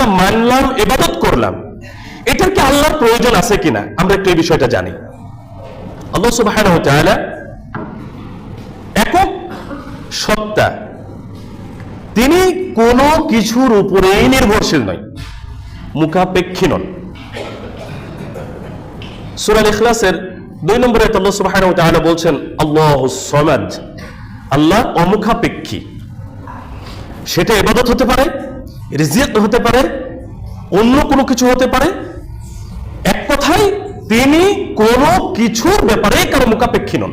বিধানটা মানলাম এবাদত করলাম। এটার কি আল্লাহর প্রয়োজন আছে কিনা? আমরা একটু এই বিষয়টা জানি। আল্লাহ তাআলা একক সত্তা। তিনি কোনো কিছুর নির্ভরশীল নয়, মুখাপেক্ষী নন। সূরা ইখলাসের দুই নম্বরে আল্লাহ তাআলা বলছেন আল্লাহুস সামাদ। আল্লাহ অমুখাপেক্ষী। সেটা এবাদত হতে পারে রিজিক হতে পারে, অন্য কোনো কিছু হতে পারে। এক কথায়, তিনি কোনো কিছুর ব্যাপারে কারও মুখাপেক্ষী নন।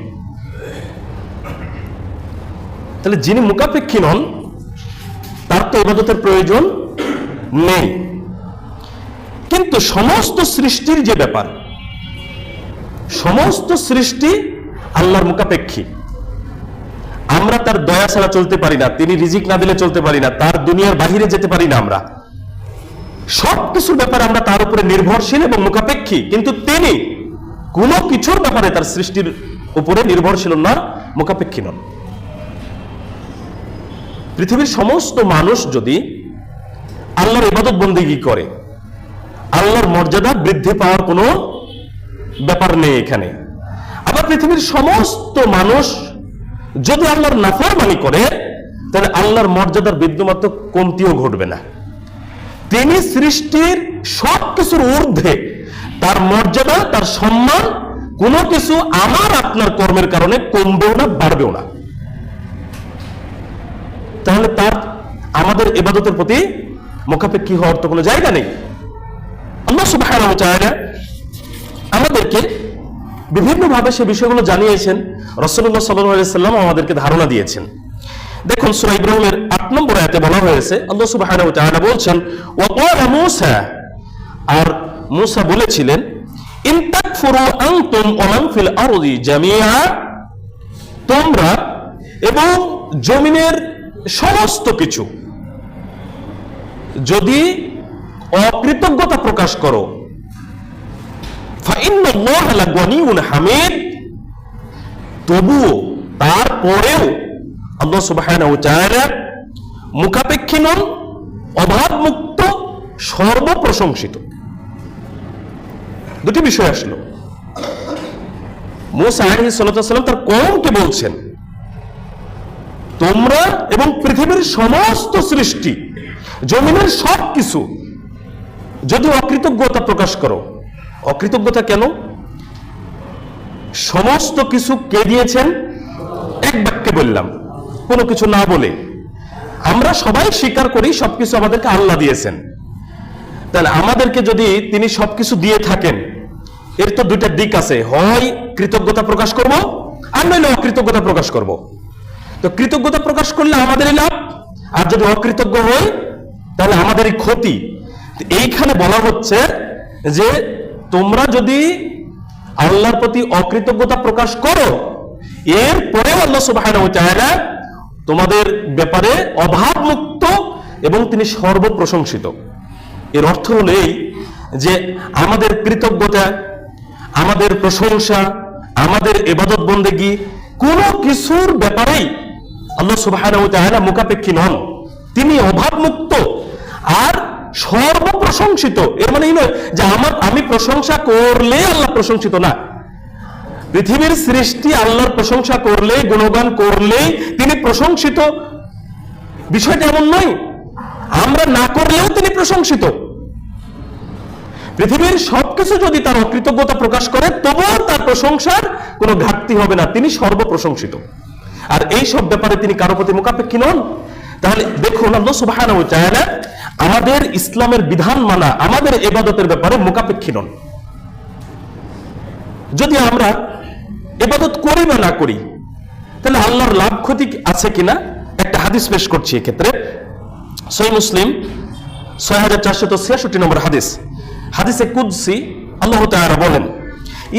তাহলে যিনি মুখাপেক্ষী নন, তার তো ইবাদতের প্রয়োজন নেই। কিন্তু সমস্ত সৃষ্টির যে ব্যাপার, সমস্ত সৃষ্টি আল্লাহর মুখাপেক্ষী। আমরা তার দয়া ছাড়া চলতে পারি না, তিনি রিজিক না দিলে চলতে পারি না, তার দুনিয়ার বাহিরে যেতে পারি না আমরা। সব কিছুর ব্যাপারে আমরা তার উপরে নির্ভরশীল এবং মুখাপেক্ষী, কিন্তু তিনি কোনো কিছুর ব্যাপারে তার সৃষ্টির উপরে নির্ভরশীল না, মুখাপেক্ষী নন। পৃথিবীর সমস্ত মানুষ যদি আল্লাহর ইবাদত বন্দিগি করে, আল্লাহর মর্যাদা বৃদ্ধি পাওয়ার কোনো ব্যাপার নেই এখানে। আবার পৃথিবীর সমস্ত মানুষ যদি আল্লাহর নাফরমানি করে, তাহলে আল্লাহর মর্যাদার বিদ্যমাত্র কমতিও ঘটবে না। তিনি সৃষ্টির সব কিছুর ঊর্ধ্বে, তার মর্যাদা, তার সম্মান, কোনো কিছু আমার আপনার কর্মের কারণে কমবেও না, বাড়বেও না। তাহলে তার, আমাদের এবাদতের প্রতি মুখাপেক্ষী হওয়ার তো কোনো জায়গা নেই। আল্লাহ তাআলা আমাদেরকে বিভিন্নভাবে সে বিষয়গুলো জানিয়েছেন। রসুল্লাহ সাল্লাম আমাদেরকে ধারণা দিয়েছেন। দেখুন, সূরা ইব্রাহিমের আট নম্বর আয়াতে বলা হয়েছে, আল্লাহ তাআলা বলছেন, ওয়া ক্বালা মূসা আর মূসা বলেছিলেন, ইন তাকফুরু আনতুম ওয়া ফিল আরদি জামিআ তোমরা এবং জমিনের সমস্ত কিছু যদি অকৃতজ্ঞতা প্রকাশ করো হামিদ। তবুও তারপরেও আল্লাহ তাআলা মুখাপেক্ষী নন অভাব মুক্ত সর্বপ্রশংসিত। দুটি বিষয় আসলো। মুসা আলাইহিস সালাম তার কওমকে বলছেন, তোমরা এবং পৃথিবীর সমস্ত সৃষ্টি, জমিনের সব কিছু যদি অকৃতজ্ঞতা প্রকাশ করো অকৃতজ্ঞতা কেন? সমস্ত কিছু কে দিয়েছেন? এক বাক্যে বললাম, কোনো কিছু না বলে। আমরা সবাই স্বীকার করি সবকিছু আমাদেরকে আল্লাহ দিয়েছেন। তাহলে আমাদেরকে যদি তিনি সবকিছু দিয়ে থাকেন, এর তো দুইটা দিক আছে, হয় কৃতজ্ঞতা প্রকাশ করব আর নইলে অকৃতজ্ঞতা প্রকাশ করব। তো কৃতজ্ঞতা প্রকাশ করলে আমাদেরই লাভ, আর যদি অকৃতজ্ঞ হই তাহলে আমাদেরই ক্ষতি। এইখানে বলা হচ্ছে যে তোমরা যদি আল্লাহর প্রতি অকৃতজ্ঞতা প্রকাশ করো এর পরেও আল্লাহ তাআলা তোমাদের ব্যাপারে অভাব মুক্ত এবং তিনি সর্বপ্রশংসিত। এর অর্থ হলো এই যে আমাদের কৃতজ্ঞতা, আমাদের প্রশংসা, আমাদের এবাদত বন্দেগী কোনো কিছুর ব্যাপারেই আল্লাহ তাআলা মুখাপেক্ষী নন। তিনি অভাব মুক্ত আর সর্বপ্রশংসিত এর মানে এই নয় যে আমার আমি প্রশংসা করলে আল্লাহ প্রশংসিত না। পৃথিবীর সৃষ্টি আল্লাহর প্রশংসা করলে, গুণগান করলে তিনি প্রশংসিত। বিষয়টা এমন নয়, আমরা না করলেও তিনি প্রশংসিত। পৃথিবীর সবকিছু যদি তার অকৃতজ্ঞতা প্রকাশ করে, তবুও তার প্রশংসার কোনো ঘাটতি হবে না, তিনি সর্বপ্রশংসিত। আর এই সব ব্যাপারে তিনি কারও প্রতি মুখাপেক্ষী নন। তাহলে দেখুন আল্লাহ তাআলা আমাদের ইসলামের বিধান মানা, আমাদের এবাদতের ব্যাপারে মুখাপেক্ষী নন। যদি আমরা এবাদত করি বা না করি, তাহলে আল্লাহর লাভ ক্ষতি আছে কিনা? একটা হাদিস পেশ করছি এক্ষেত্রে। সই মুসলিম ছয় হাজার চারশত ছিয়াষট্টি নম্বর হাদিস। হাদিসে কুদসি, আল্লাহ তাআলা বলেন,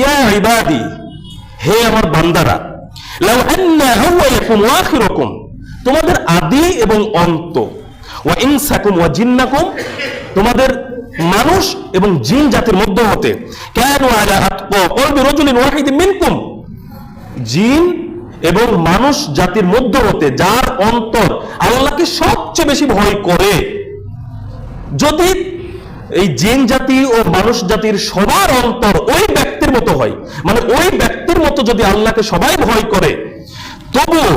ইয়া ইবাদি, হে আমার বান্দারা তোমাদের আদি এবং অন্ত ওয়া ওয়া জিন্নাকুম, তোমাদের মানুষ এবং জিন জাতির মধ্য হতে। কেন আলা কলবি রাজুলিন ওয়াহিদিন মিনকুম। জিন এবং মানুষ জাতির মধ্য হতে, যার অন্তর আল্লাহকে সবচেয়ে বেশি ভয় করে। যদি এই জিন জাতি ও মানুষ জাতির সবার অন্তর ওই ব্যক্তির মতো হয় মানে ওই ব্যক্তির মতো যদি আল্লাহকে সবাই ভয় করে, তবুও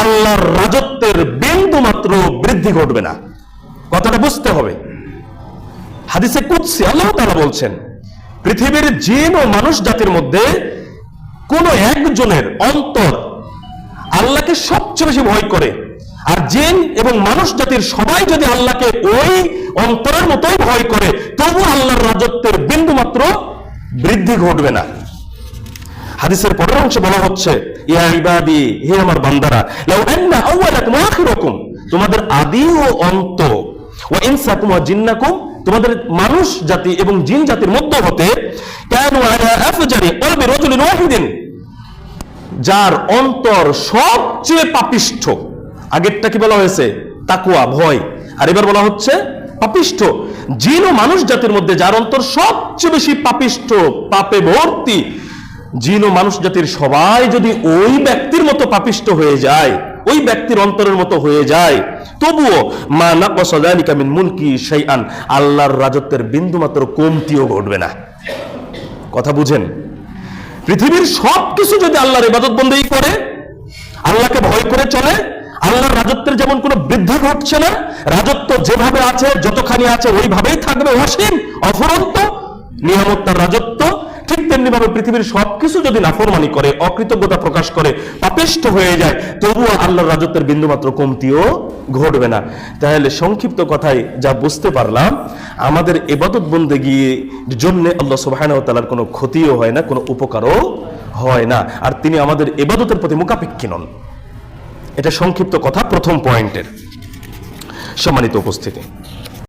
আল্লাহর রাজত্বের বিন্দু মাত্র বৃদ্ধি ঘটবে না। কথাটা বুঝতে হবে। হাদিসে কুদসি, আল্লাহ তাআলা বলছেন, পৃথিবীর জিন ও মানুষ জাতির মধ্যে কোন একজনের অন্তর আল্লাহকে সবচেয়ে বেশি ভয় করে, আর জিন এবং মানুষ জাতির সবাই যদি আল্লাহকে ওই অন্তরের মতোই ভয় করে, তবু আল্লাহর রাজত্বের বিন্দু মাত্র বৃদ্ধি ঘটবে না। হাদিসের পরের অংশে বলা হচ্ছে, ইয়া ইবাদি, হে আমার বান্দারা, লাউ আন্না আউয়ালাকুম ওয়া আখিরাকুম, তোমাদের আদি ও অন্ত, ওয়া ইনসাকুম ওয়া জিন্নাকুম, তোমাদের মানুষ জাতি এবং জিন জাতির মধ্য হতে কানু আলা আফজারি কলবি রাজুলিন ওয়াহিদিন, যার অন্তর সবচেয়ে পাপিষ্ঠ। আগেরটা কি বলা হয়েছে? তাকুয়া ভয়। আর এবার বলা হচ্ছে পাপিষ্ঠ। জিন ও মানুষ জাতির মধ্যে যার অন্তর সবচেয়ে বেশি পাপিষ্ঠ, পাপে ভর্তি জিন ও মানুষ জাতির সবাই যদি ওই ব্যক্তির মতো পাপিষ্ঠ হয়ে যায়, ওই ব্যক্তির অন্তরের মতো হয়ে যায়, তবুও মা না পসালিকা মিন মুলকি শাইআন, আল্লাহর রাজত্বের বিন্দুমাত্র কমতিও ঘটবে না। কথা বুঝেন? পৃথিবীর সবকিছু যদি আল্লাহর ইবাদত বন্দেই করে, আল্লাহকে ভয় করে চলে, আল্লাহর রাজত্বের যেমন কোনো বৃদ্ধি ঘটছে না, রাজত্ব যেভাবে আছে, যতখানি আছে, ওইভাবেই থাকবে অসীম, অফরন্ত, নিয়ামত তার রাজত্ব ঠিক তেমনি ভাবে পৃথিবীর সবকিছু যদি নাফরমানি করে, অকৃতজ্ঞতা প্রকাশ করে পাপিষ্ঠ হয়ে যায়, তবুও আল্লাহর রাজত্বের বিন্দুমাত্র কমতিও ঘটবে না। তাহলে সংক্ষিপ্ত কথায় যা বুঝতে পারলাম, আমাদের এবাদত বন্দে গিয়ে জন্য আল্লাহ সুবাহানাহু তাআলার কোনো ক্ষতিও হয় না, কোনো উপকারও হয় না। আর তিনি আমাদের এবাদতের প্রতি মুখাপেক্ষী নন। এটা সংক্ষিপ্ত কথা, প্রথম পয়েন্টের। সম্মানিত উপস্থিতি।